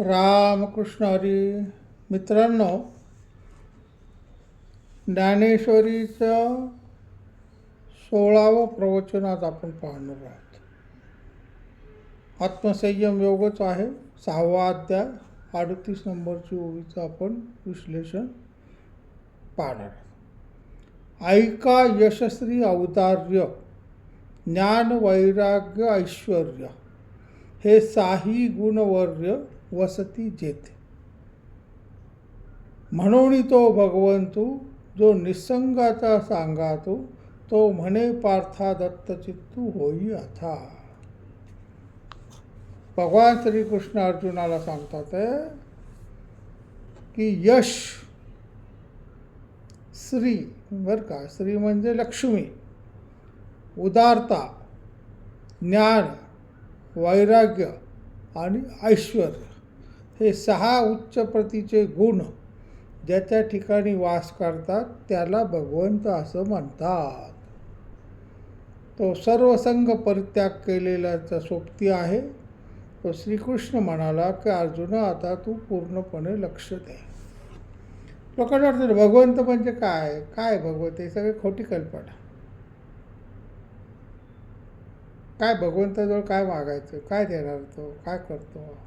रामकृष्ण हरी. मित्रांनो ज्ञानेश्वरीचं सोळावं प्रवचन आज आपण पाहणार आहोत. आत्मसंयम योगच आहे. सहावा अध्याय अडतीस नंबरची ओळीचं आपण विश्लेषण पाहणार आहोत. ऐका यशस्वी औदार्य ज्ञान वैराग्य ऐश्वर्य. हे साही गुणवर्य वसती जेथे. म्हणून तो भगवंतू जो निसंगाचा सांगातो तो म्हणे पार्था दत्तचित्तू होई अथा. भगवान श्रीकृष्ण अर्जुनाला सांगतात की यश श्री बरं का श्री म्हणजे लक्ष्मी उदारता ज्ञान वैराग्य आणि ऐश्वर. हे सहा उच्च प्रतीचे गुण ज्याच्या ठिकाणी वास करतात त्याला भगवंत असं म्हणतात. तो सर्वसंग परित्याग केलेल्याचा सोबती आहे. तो श्रीकृष्ण म्हणाला की अर्जुन आता तू पूर्णपणे लक्ष दे. लोकांना वाटतं भगवंत म्हणजे काय? काय भगवंत? हे सगळे खोटी कल्पना. काय भगवंताजवळ काय मागायचं? काय देणार तो? काय करतो?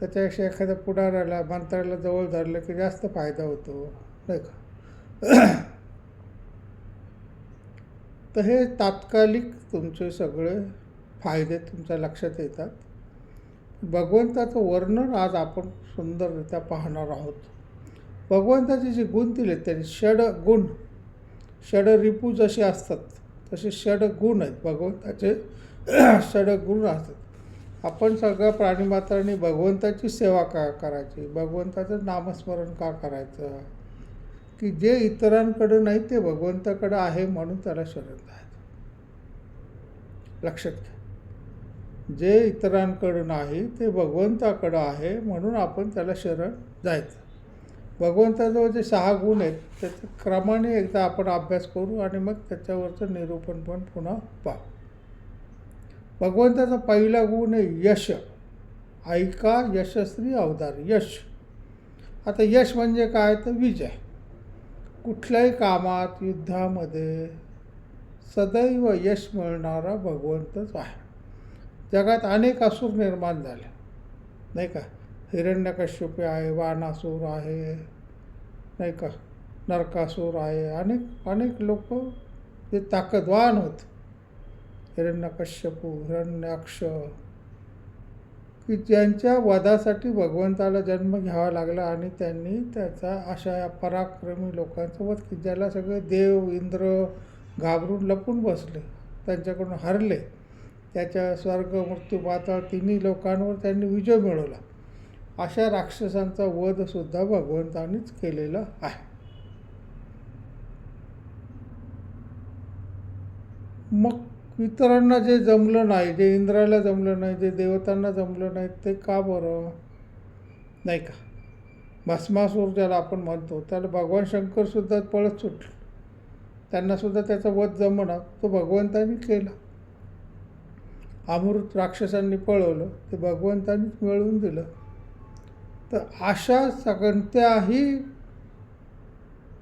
त्याच्यापेक्षा एखाद्या पुढाऱ्याला मंत्र्याला जवळ धरलं की जास्त फायदा होतो नाही का? तर हे तात्कालिक तुमचे सगळे फायदे तुमच्या लक्षात येतात. भगवंताचं वर्णन आज आपण सुंदररित्या पाहणार आहोत. भगवंताचे जे गुण दिले त्यांनी षड गुण षड रिपू जसे असतात तसे षड गुण आहेत. भगवंताचे षड गुण असतात. आपण सगळं प्राणीमात्रांनी भगवंताची सेवा का करायची? भगवंताचं नामस्मरण का करायचं? की जे इतरांकडं नाही ते भगवंताकडं आहे म्हणून त्याला शरण जायचं लक्षात घ्या. जे इतरांकडं नाही ते भगवंताकडं आहे म्हणून आपण त्याला शरण जायचं भगवंताजवळ जे सहा गुण आहेत त्याच्या क्रमाने एकदा आपण अभ्यास करू आणि मग त्याच्यावरचं निरूपण पण पुन्हा पाहू. भगवंताचा पहिला गुण आहे यश. ऐका यशस्वी अवतार यश. आता यश म्हणजे काय? तर विजय. कुठल्याही कामात युद्धामध्ये सदैव यश मिळणारा भगवंतच आहे. जगात अनेक असुर निर्माण झाले. नाही का? हिरण्यकश्यप आहे वानासूर आहे नाही का? नरकासूर आहे. अनेक अनेक लोक जे ताकदवान होते. हिरण्यकश्यपू हिरण्याक्ष. की ज्यांच्या वधासाठी भगवंताला जन्म घ्यावा लागला आणि त्यांनी त्याचा अशा या पराक्रमी लोकांसोबत की ज्याला सगळे देव इंद्र घाबरून लपून बसले त्यांच्याकडून हरले. त्याच्या स्वर्ग मृत्यू पाताळ तिन्ही लोकांवर त्यांनी विजय मिळवला. अशा राक्षसांचा वधसुद्धा भगवंतानीच केलेला आहे. मग इतरांना जे जमलं नाही जे इंद्राला जमलं नाही जे देवतांना जमलं नाही ते का बरं? नाही का? भस्मासूर ज्याला आपण म्हणतो त्याला भगवान शंकरसुद्धा पळत सुटले. त्यांनासुद्धा त्याचा वध जमणं तो भगवंतानी केला. अमृत राक्षसांनी पळवलं ते भगवंतानीच मिळवून दिलं. तर अशा सगळ्याही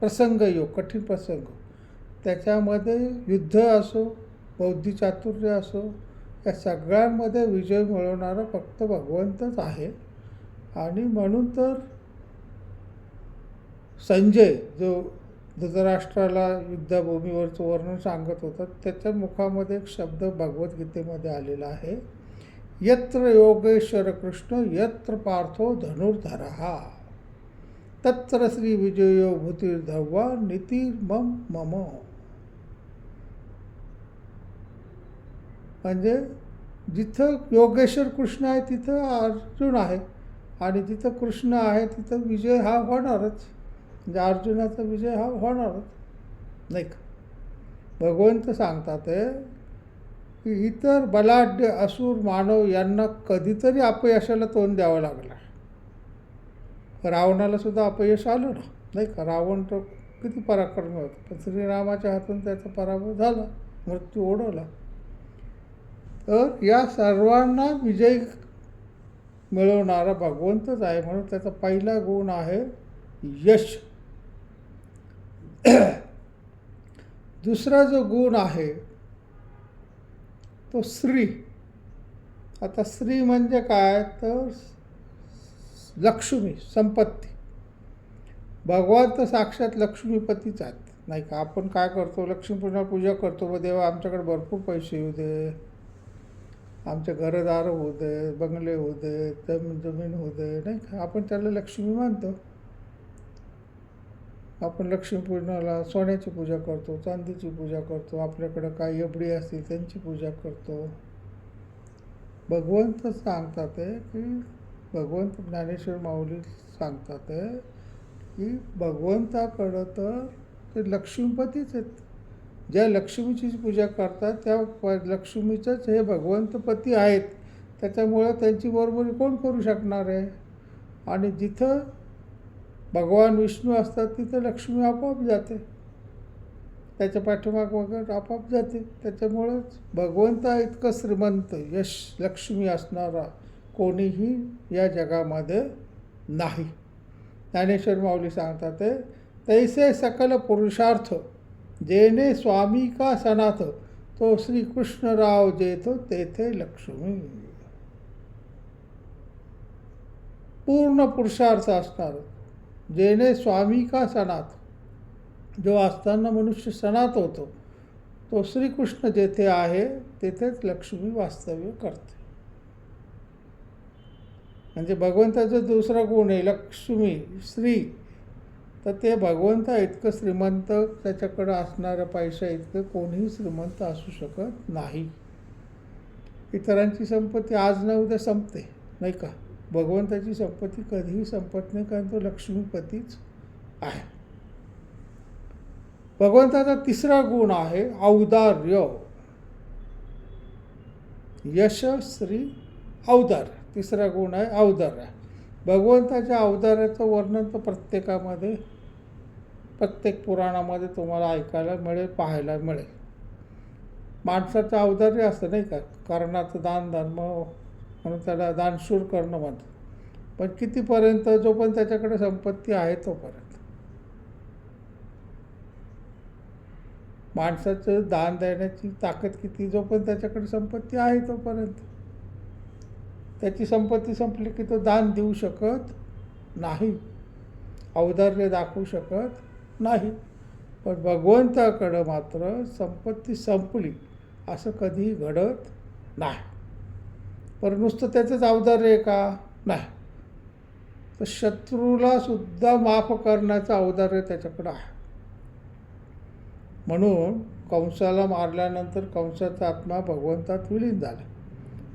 प्रसंग येऊ कठीण प्रसंग. त्याच्यामध्ये युद्ध असो बौद्धी चातुर्य असो या सगळ्यांमध्ये विजय मिळवणारा फक्त भगवंतच आहे. आणि म्हणून तर संजय जो धृतराष्ट्राला युद्धभूमीवरचं वर्णन सांगत होता त्याच्या मुखामध्ये एक शब्द भगवद्गीतेमध्ये आलेला आहे. यत्र योगेश्वर कृष्ण यत्र पार्थो धनुर्धर. तत्र श्री विजयो भूतिर्धव्वा नितीर्मम मम. म्हणजे जिथं योगेश्वर कृष्ण आहे तिथं अर्जुन आहे. आणि जिथं कृष्ण आहे तिथं विजय हा होणारच. म्हणजे अर्जुनाचा विजय हा होणारच. नाही का? भगवंत सांगतात की इतर बलाढ्य असुर मानव यांना कधीतरी अपयशाला तोंड द्यावं लागलं. रावणाला सुद्धा अपयश आलं ना? नाही का? रावण तर किती पराक्रमी होता. पण श्रीरामाच्या हातून त्याचा पराभव झाला. मृत्यू ओढवला. तर या सर्वांना विजय मिळवणारा भगवंतच आहे म्हणून त्याचा पहिला गुण आहे यश. दुसरा जो गुण आहे तो श्री. आता श्री म्हणजे काय? तर लक्ष्मी संपत्ती. भगवान तर साक्षात लक्ष्मीपतीच आहेत. नाही का? आपण काय करतो? लक्ष्मीपूर्ण पूजा करतो. व देवा आमच्याकडे भरपूर पैसे येऊ दे आमचे घरदार होऊ दे बंगले होऊ देत जमीन जमीन होऊ दे नाही का? आपण त्याला लक्ष्मी मानतो. आपण लक्ष्मीपूजनाला सोन्याची पूजा करतो चांदीची पूजा करतो आपल्याकडं काय एबडी असतील त्यांची पूजा करतो. भगवंत सांगतात आहे की भगवंत ज्ञानेश्वर माऊली सांगतात आहे की भगवंताकडं तर ते लक्ष्मीपतीच आहेत. ज्या लक्ष्मीची पूजा करतात त्या प लक्ष्मीचंच हे भगवंतपती आहेत. त्याच्यामुळं त्यांची बरोबरी कोण करू शकणार आहे? आणि जिथं भगवान विष्णू असतात तिथं लक्ष्मी आपोआप जाते. त्याच्या पाठीमाग वगैरे आपोआप जाते. त्याच्यामुळंच भगवंता इतकं श्रीमंत यश लक्ष्मी असणारा कोणीही या जगामध्ये नाही. ज्ञानेश्वर माऊली सांगतात ते तैसे सकल पुरुषार्थ जेने स्वामी का सनाथ तो श्रीकृष्णराव जेतो तेथे लक्ष्मी. पूर्ण पुरुषार्थ असणार जेने स्वामी का सनात जो असताना मनुष्य सणात होतो तो श्रीकृष्ण जेथे आहे तेथेच लक्ष्मी वास्तव्य करते. म्हणजे भगवंताचा दुसरा गुण आहे लक्ष्मी श्री तर ते भगवंता इतकं श्रीमंत त्याच्याकडं असणाऱ्या पैसा इतकं कोणीही श्रीमंत असू शकत नाही. इतरांची संपत्ती आज न उद्या संपते नाही का? भगवंताची संपत्ती कधीही संपत नाही कारण तो लक्ष्मीपतीच आहे. भगवंताचा तिसरा गुण आहे औदार्य. यश श्री औदार्य. तिसरा गुण आहे औदार्य. भगवंताच्या अवताराचं वर्णन तर प्रत्येकामध्ये प्रत्येक पुराणामध्ये तुम्हाला ऐकायला मिळेल पाहायला मिळेल. माणसाचं औदार्य असतं नाही का? कर्णाचं दान धर्म म्हणून त्याला दानशूर करणं म्हणतात. पण कितीपर्यंत जो पण त्याच्याकडे संपत्ती आहे तोपर्यंत. माणसाचं दान देण्याची ताकद किती? जो पण त्याच्याकडे संपत्ती आहे तोपर्यंत. त्याची संपत्ती संपली की तो दान देऊ शकत नाही. औदार्य दाखवू शकत नाही. पण भगवंताकडं मात्र संपत्ती संपली असं कधीही घडत नाही. पण नुसतं त्याचंच औदार्य आहे का? नाही. तर शत्रूला सुद्धा माफ करण्याचं औदार्य त्याच्याकडं आहे. म्हणून कंसाला मारल्यानंतर कंसाचा आत्मा भगवंतात विलीन झाला.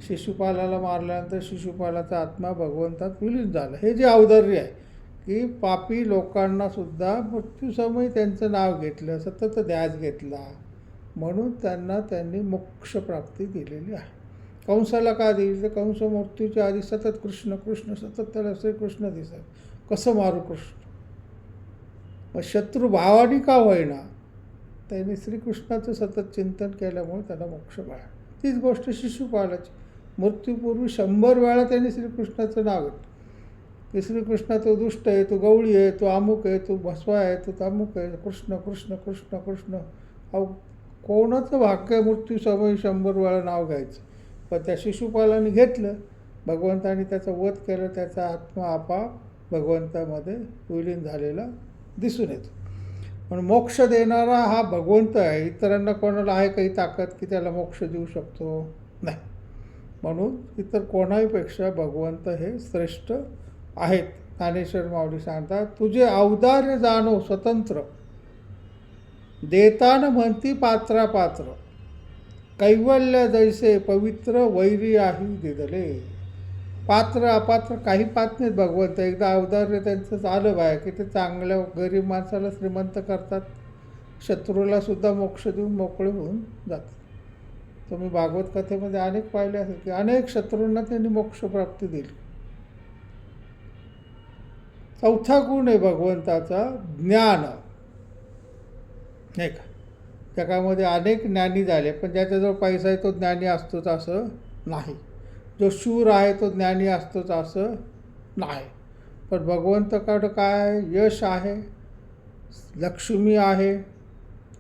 शिशुपालाला मारल्यानंतर शिशुपालाचा आत्मा भगवंतात विलीन झाला. हे जे औदार्य आहे की पापी लोकांना सुद्धा मृत्यूसमयी त्यांचं नाव घेतलं सतत ध्यास घेतला म्हणून त्यांना त्यांनी मोक्षप्राप्ती दिलेली आहे. कंसाला का दिली? तर कंस मृत्यूच्या आधी सतत कृष्ण कृष्ण सतत त्याला श्रीकृष्ण दिसत. कसं मारू कृष्ण? मग शत्रू भावानी का होईना? त्यांनी श्रीकृष्णाचं सतत चिंतन केल्यामुळे त्याला मोक्ष मिळाला. तीच गोष्ट शिशुपालाची. मृत्यूपूर्वी शंभर वेळा त्यांनी श्रीकृष्णाचं नाव घेतलं. की श्रीकृष्ण तो दुष्ट आहे तो गवळी आहे तो अमुक आहे तो भस्वा आहे तो तामुक आहे कृष्ण कृष्ण कृष्ण कृष्ण. अहो कोणाचं भाग्य मृत्यू समय शंभर वेळा नाव घ्यायचं? पण त्या शिशुपालाने घेतलं. भगवंताने त्याचा वध केलं त्याचा आत्मा आपाप भगवंतामध्ये विलीन झालेला दिसून येतो. पण मोक्ष देणारा हा भगवंत आहे इतरांना कोणाला आहे काही ताकद की त्याला मोक्ष देऊ शकतो? नाही. म्हणून इतर कोणाहीपेक्षा भगवंत हे श्रेष्ठ आहेत. ज्ञानेश्वर माऊली सांगतात तुझे औदार्य जाणो स्वतंत्र. देतान म्हणती पात्रा पात्र. कैवल्य जैसे पवित्र वैरी आहे दिदले. पात्र अपात्र काही पात नाहीत भगवंत. एकदा औदार्य त्यांचं आलं बाय की ते चांगल्या गरीब माणसाला श्रीमंत करतात. शत्रूला सुद्धा मोक्ष देऊन मोकळे होऊन जातात. तुम्ही भागवत कथेमध्ये अनेक पाहिले असेल की अनेक शत्रूंना त्यांनी मोक्षप्राप्ती दिली. चौथा गुण आहे भगवंताचा ज्ञान. नाही का? जगामध्ये अनेक ज्ञानी झाले पण ज्याच्याजवळ पैसा आहे तो ज्ञानी असतोच असं नाही. जो शूर आहे तो ज्ञानी असतोच असं नाही. पण भगवंताकडं काय यश आहे? लक्ष्मी आहे?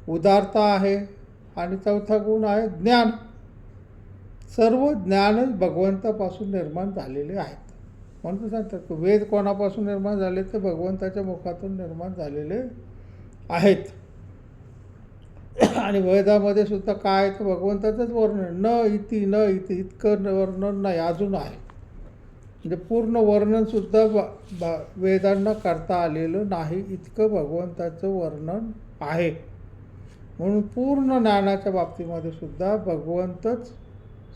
उदारता आहे? आणि चौथा गुण आहे ज्ञान. सर्व ज्ञानच भगवंतापासून निर्माण झालेले आहेत. म्हणून सांगतात की वेद कोणापासून निर्माण झाले ते भगवंताच्या मुखातून निर्माण झालेले आहेत. आणि वेदामध्ये सुद्धा काय आहे? तर भगवंताचंच वर्णन न इति न इति इतकं वर्णन नाही अजून आहे. म्हणजे पूर्ण वर्णनसुद्धा ब ब वेदांना करता आलेलं नाही इतकं भगवंताचं वर्णन आहे. म्हणून पूर्ण ज्ञानाच्या बाबतीमध्ये सुद्धा भगवंतच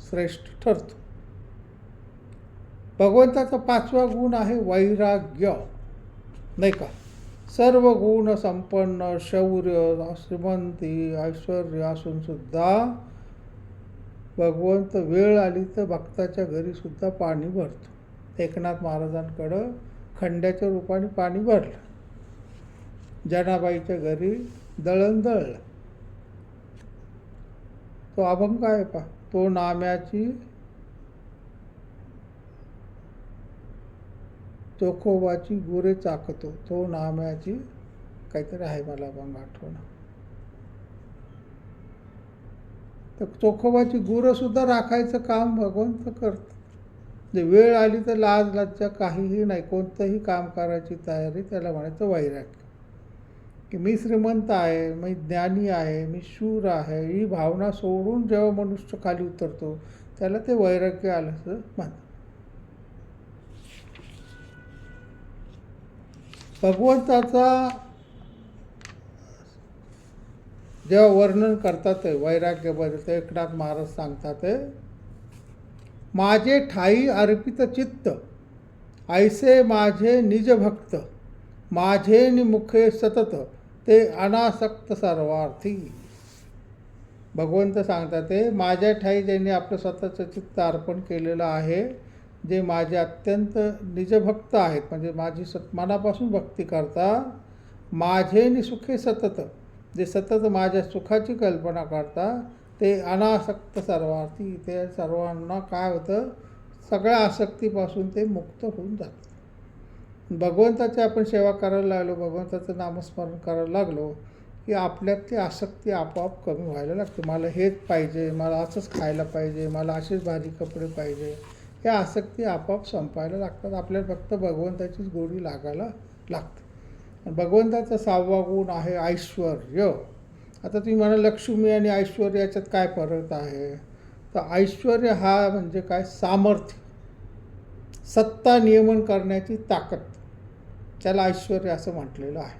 श्रेष्ठ ठरतो. भगवंताचा पाचवा गुण आहे वैराग्य. नाही का? सर्व गुण संपन्न शौर्य श्रीमंती ऐश्वर असून सुद्धा भगवंत वेळ आली तर भक्ताच्या घरी सुद्धा पाणी भरतो. एकनाथ महाराजांकडं खंड्याच्या रूपाने पाणी भरलं. जनाबाईच्या घरी दळण दळलं. तो अभंग आहे पा? तो नाम्याची चोखोबाची गुरे चाकतो. तो नाम्याची काहीतरी आहे मला अभंग आठवणं. तर चोखोबाची गुरं सुद्धा राखायचं काम भगवंत करत. म्हणजे वेळ आली तर लाज लाजच्या काहीही नाही. कोणतंही काम करायची तयारी त्याला म्हणायचं वैराग्य. की मी श्रीमंत आहे मी ज्ञानी आहे मी शूर आहे ही भावना सोडून जेव्हा मनुष्य खाली उतरतो त्याला ते वैराग्य आल्याचं म्हणतात. भगवंताचा जेव्हा वर्णन करतात वैराग्याबद्दल ते एकनाथ महाराज सांगतात माझे ठाई अर्पित चित्त ऐसे माझे निजभक्त माझे निमुखे सतत ते अनासक्त सर्वार्थी. भगवंत सांगतात ते माझ्या ठाई ज्यांनी आपलं स्वतःचं चित्त अर्पण केलेलं आहे जे माझे अत्यंत निजभक्त आहेत म्हणजे माझी सत मनापासून भक्ती करता माझे नि सुखे सतत जे सतत माझ्या सुखाची कल्पना करता ते अनासक्त सर्वार्थी. ते सर्वांना काय होतं? सगळ्या आसक्तीपासून ते मुक्त होऊन जातं भगवंताची आपण सेवा करायला लागलो भगवंताचं नामस्मरण करायला लागलो की आपल्यातली आसक्ती आपोआप कमी व्हायला लागते. मला हेच पाहिजे मला असंच खायला पाहिजे मला असेच भारी कपडे पाहिजे. या आसक्ती आपोआप संपायला लागतात. आपल्याला फक्त भगवंताचीच गोडी लागायला लागते. भगवंताचा सहावा गुण आहे ऐश्वर आता तुम्ही म्हणा लक्ष्मी आणि ऐश्वर याच्यात काय फरक आहे? तर ऐश्वर हा म्हणजे काय? सामर्थ्य. सत्ता नियमन करण्याची ताकद. त्याला ऐश्वर असं म्हटलेलं आहे.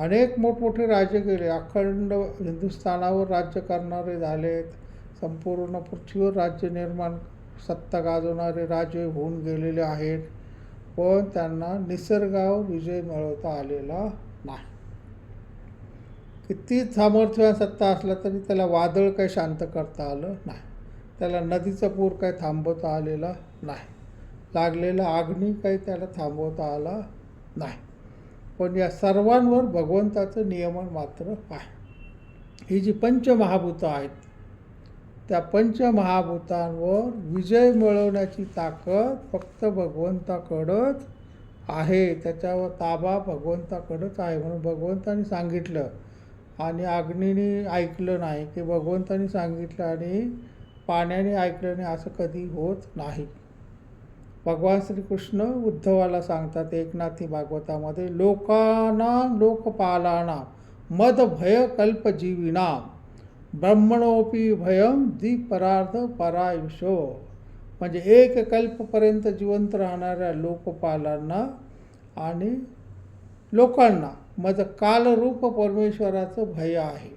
अनेक मोठमोठे राजे गेले. अखंड हिंदुस्थानावर राज्य करणारे झालेत. संपूर्ण पृथ्वीवर राज्य निर्माण सत्ता गाजवणारे राजे होऊन गेलेले आहेत. पण त्यांना निसर्गावर विजय मिळवता आलेला नाही. किती सामर्थ्यवान सत्ता असला तरी त्याला वादळ काही शांत करता आलं नाही. त्याला नदीचा पूर काही थांबवता आलेला नाही. लागलेला आग्नी काही त्याला थांबवता आला नाही. पण या सर्वांवर भगवंताचं नियमन मात्र आहे. ही जी पंचमहाभूतं आहेत त्या पंचमहाभूतांवर विजय मिळवण्याची ताकद फक्त भगवंताकडंच आहे. त्याच्यावर ताबा भगवंताकडंच आहे म्हणून भगवंतानी सांगितलं आणि अग्नीने ऐकलं नाही की भगवंतानी सांगितलं आणि पाण्याने ऐकलं नाही असं कधी होत नाही. भगवान श्रीकृष्ण उद्धवाला सांगतात एकनाथी भागवतामध्ये लोकाना लोकपालाना मद भय कल्पजीविना ब्रह्मणोपी भयम द्विपरार्ध परायुषो. म्हणजे एक कल्पपर्यंत जिवंत राहणाऱ्या लोकपालांना आणि लोकांना मज कालरूप परमेश्वराचं भय आहे.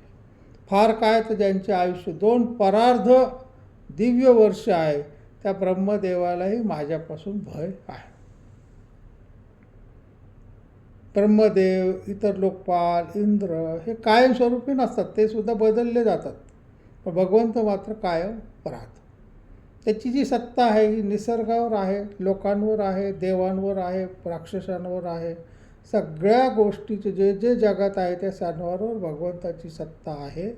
फार काय तर ज्यांचे आयुष्य दोन परार्ध दिव्य वर्ष आहे. त्या ब्रह्मदेवालाही माझ्यापासून भय आहे. ब्रह्मदेव इतर लोकपाल इंद्र हे कायमस्वरूपी नसतात ते सुद्धा बदलले जातात. पण भगवंत मात्र कायम राहतो त्याची जी सत्ता आहे ही निसर्गावर आहे लोकांवर आहे देवांवर आहे राक्षसांवर आहे सगळ्या गोष्टीचे जे जे जगात आहे त्या सर्वांवर भगवंताची सत्ता आहे.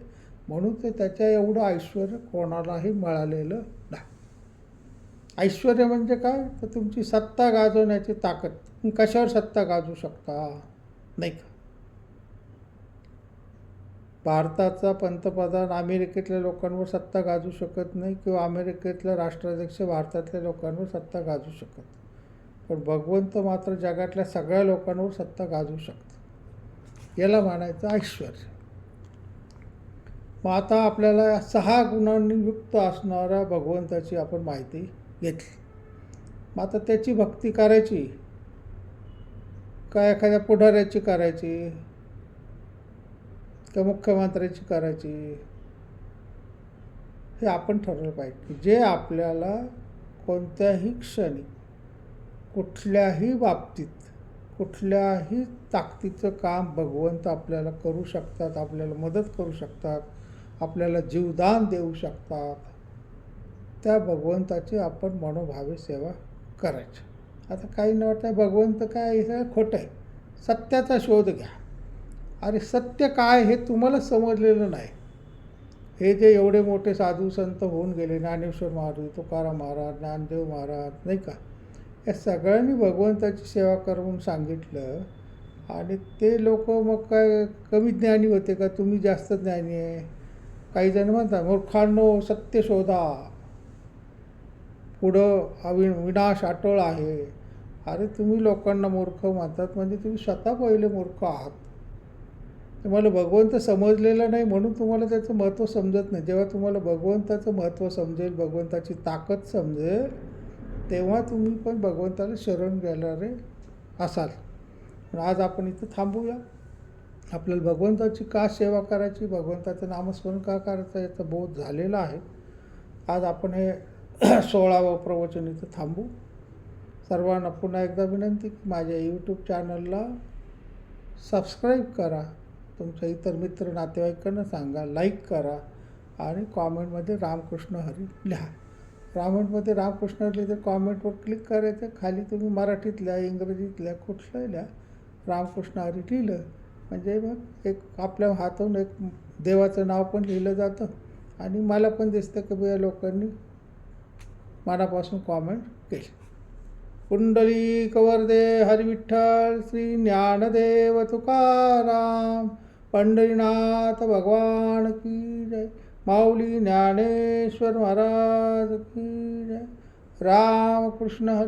म्हणून ते त्याच्या एवढं ऐश्वर कोणालाही मिळालेलं नाही. ऐश्वर म्हणजे काय? तर तुमची सत्ता गाजवण्याची ताकद. तुम्ही कशावर सत्ता गाजू शकता? नाही का? भारताचा पंतप्रधान अमेरिकेतल्या लोकांवर सत्ता गाजू शकत नाही किंवा अमेरिकेतला राष्ट्राध्यक्ष भारतातल्या लोकांवर सत्ता गाजू शकत पण भगवंत मात्र जगातल्या सगळ्या लोकांवर सत्ता गाजू शकतो. याला म्हणायचं ऐश्वर मग आता आपल्याला सहा गुणांनी युक्त असणाऱ्या भगवंताची आपण माहिती घेतली. मग आता त्याची भक्ती करायची? का एखाद्या पुढाऱ्याची करायची? का मुख्यमंत्र्याची करायची? हे आपण ठरवलं पाहिजे की जे आपल्याला कोणत्याही क्षणी कुठल्याही बाबतीत कुठल्याही ताकदीचं काम भगवंत आपल्याला करू शकतात आपल्याला मदत करू शकतात आपल्याला जीवदान देऊ शकतात. त्या भगवंताची आपण मनोभावे सेवा करायची. आता काही न वाटतं भगवंत काय हे सगळं खोटं आहे. सत्याचा शोध घ्या. अरे सत्य काय हे तुम्हाला समजलेलं नाही. हे जे एवढे मोठे साधू संत होऊन गेले ज्ञानेश्वर महाराज तुकाराम महाराज ज्ञानदेव महाराज नाही का? या सगळ्यांनी भगवंताची सेवा करून सांगितलं. आणि ते लोक मग काय कमी ज्ञानी होते का? तुम्ही जास्त ज्ञानी आहे. काही जण म्हणतात मूर्खांनो सत्य शोधा. पुढं अविण विनाश अटळ आहे. अरे तुम्ही लोकांना मूर्ख म्हणतात म्हणजे तुम्ही स्वतः पहिले मूर्ख आहात. तुम्हाला भगवंत समजलेलं नाही म्हणून तुम्हाला त्याचं महत्त्व समजत नाही. जेव्हा तुम्हाला भगवंताचं महत्त्व समजेल भगवंताची ताकद समजेल तेव्हा तुम्ही पण भगवंताला शरण गेणारे असाल. पण आज आपण इथं थांबूया. आपल्याला भगवंताची का सेवा करायची? भगवंताचं नामस्मरण का करायचं? याचा बोध झालेला आहे. आज आपण हे सोळावं प्रवचन इथं थांबू. सर्वांना पुन्हा एकदा विनंती की माझ्या यूट्यूब चॅनलला सबस्क्राईब करा. तुमच्या इतर मित्र नातेवाईकांना सांगा लाईक करा आणि कॉमेंटमध्ये रामकृष्ण हरी लिहा. कॉमेंटमध्ये रामकृष्ण हरी लिहिते कॉमेंटवर क्लिक करायचं. खाली तुम्ही मराठीतल्या इंग्रजीतल्या कुठलंही लिहा रामकृष्ण हरी लिहिलं. म्हणजे मग एक आपल्या हातून एक देवाचं नाव पण लिहिलं जातं. आणि मला पण दिसतं की बा या लोकांनी मनापासून कॉमेंट केली. कुंडली कवरदे हरिविठ्ठल श्री ज्ञानदेव तुकाराम पंढरीनाथ भगवान की जय. माऊली ज्ञानेश्वर महाराज की जय. रामकृष्ण हरी